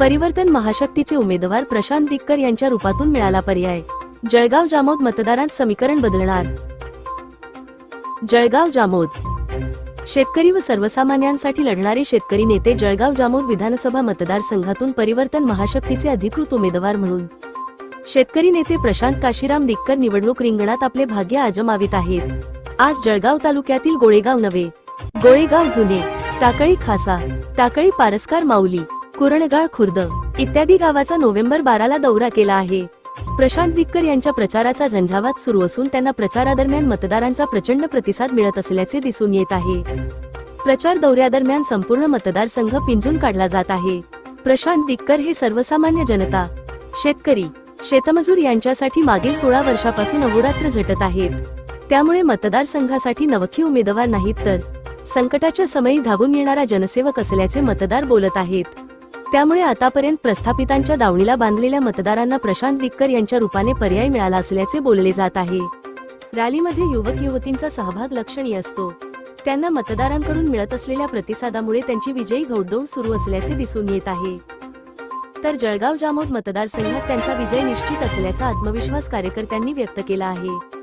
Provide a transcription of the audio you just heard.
परिवर्तन महाशक्तीचे उमेदवार प्रशांत दिक्कर यांच्या रूपातून मिळाला पर्याय. जळगाव जामोद मतदारांत समीकरण बदलणार. जळगाव जामोद. शेतकरी व सर्वसामान्यांसाठी लढणारे शेतकरी नेते जळगाव जामोद विधानसभा मतदारसंघातून परिवर्तन महाशक्तीचे अधिकृत उमेदवार म्हणून. शेतकरी नेते प्रशांत काशीराम दिक्कर निवडणूक रिंगणात आपले भाग्य आजमावित आहेत. आज जळगाव तालुक्यातील गोळेगाव नवे गोळेगाव जुने. टाकळी खासा. टाकळी पारसकार माऊली. कुरणगाळ खुर्द इत्यादी गावाचा नोव्हेंबर बाराला दौरा केला आहे. प्रशांत दिक्कर यांच्या प्रचाराचा झंझावात सुरू असून त्यांना प्रचारादरम्यान मतदारांचा प्रचंड प्रतिसाद मिळत असल्याचे दिसून येत आहे. प्रचार दौऱ्यादरम्यान संपूर्ण मतदारसंघ पिंजून काढला जात आहे. प्रशांत दिक्कर हे सर्वसामान्य जनता शेतकरी शेतमजूर यांच्यासाठी मागील सोळा वर्षापासून अहोरात्र झटत आहेत. त्यामुळे मतदारसंघासाठी नवखी उमेदवार नाहीत तर संकटाच्या समयी धावून येणारा जनसेवक असल्याचे मतदार बोलत आहेत. त्यामुळे आतापर्यंत प्रस्थापितांच्या दावणीला बांधलेल्या मतदारांना प्रशांत विक्कर यांच्या रूपाने पर्याय मिळाला असल्याचे बोलले जात आहे. रॅलीमध्ये युवक युवतींचा सहभाग लक्षणीय असतो. त्यांना मतदारांकडून मिळत असलेल्या प्रतिसादामुळे त्यांची विजयी घोडदौड सुरू असल्याचे दिसून येत आहे. तर जळगाव जामोद मतदारसंघात त्यांचा विजय निश्चित असल्याचा आत्मविश्वास कार्यकर्त्यांनी व्यक्त केला आहे.